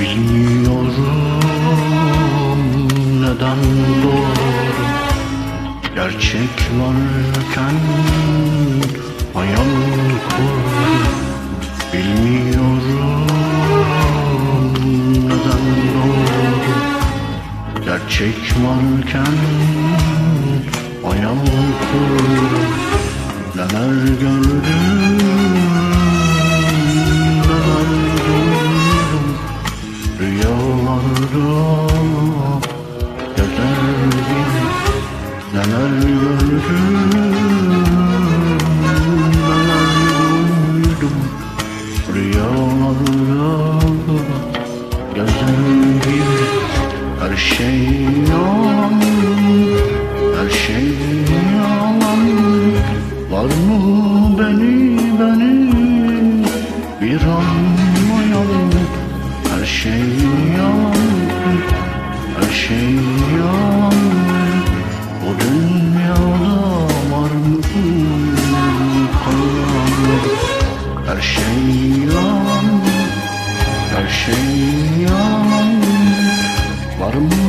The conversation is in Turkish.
Bilmiyorum neden doğru Gerçek varken hayal kurdum Bilmiyorum neden doğru Gerçek varken hayal kurdum Rüyalarda gezerdim Neler gördüm Neler duydum Rüyalarda gezerdim Her şey yalan Her şey yalan. Var mı beni beni Bir anlayan? Her şey yalan, her şey yalan dünyada var mı kalan Her şey yalan, şey Var mı